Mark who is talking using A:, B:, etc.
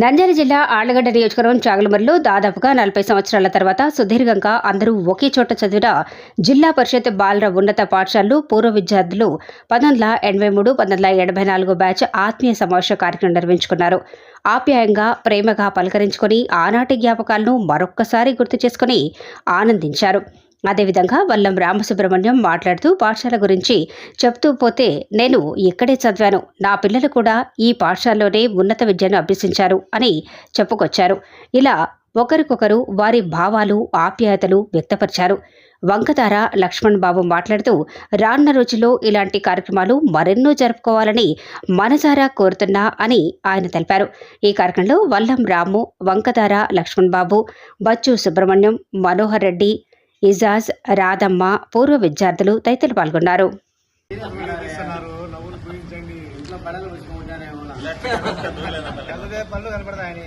A: నంద్యాల జిల్లా ఆళ్ళగడ్డ నియోజకవర్గం చాగలమరిలో దాదాపుగా నలభై సంవత్సరాల తర్వాత సుదీర్ఘంగా అందరూ ఒకే చోట చదివిన జిల్లా పరిషత్ బాలర ఉన్నత పాఠశాలలో పూర్వ విద్యార్థులు పంతొమ్మిది వందల ఎనభై మూడు పంతొమ్మిది వందల ఎనభై నాలుగు బ్యాచ్ ఆత్మీయ సమావేశ కార్యక్రమం నిర్వహించుకున్నారు. ఆప్యాయంగా ప్రేమగా పలకరించుకొని ఆనాటి జ్ఞాపకాలను మరొక్కసారి గుర్తు చేసుకుని ఆనందించారు. అదేవిధంగా వల్లం రామసుబ్రహ్మణ్యం మాట్లాడుతూ పాఠశాల గురించి చెప్తూ పోతే నేను ఇక్కడే చదివాను. నా పిల్లలు కూడా ఈ పాఠశాలలోనే ఉన్నత విద్యను అభ్యసించారు అని చెప్పుకొచ్చారు. ఇలా ఒకరికొకరు వారి భావాలు ఆప్యాయతలు వ్యక్తపరిచారు. వంకతార లక్ష్మణ్ బాబు మాట్లాడుతూ రానున్న రోజుల్లో ఇలాంటి కార్యక్రమాలు మరెన్నో జరుపుకోవాలని మనసారా కోరుతున్నా అని ఆయన తెలిపారు. ఈ కార్యక్రమంలో వల్లం రాము వంకతార లక్ష్మణ్ బాబు బచ్చు సుబ్రహ్మణ్యం మనోహర్ రెడ్డి ఇజాజ్ రాధమ్మ పూర్వ విద్యార్థులు తదితరులు పాల్గొన్నారు.
B: కనపడతాయని.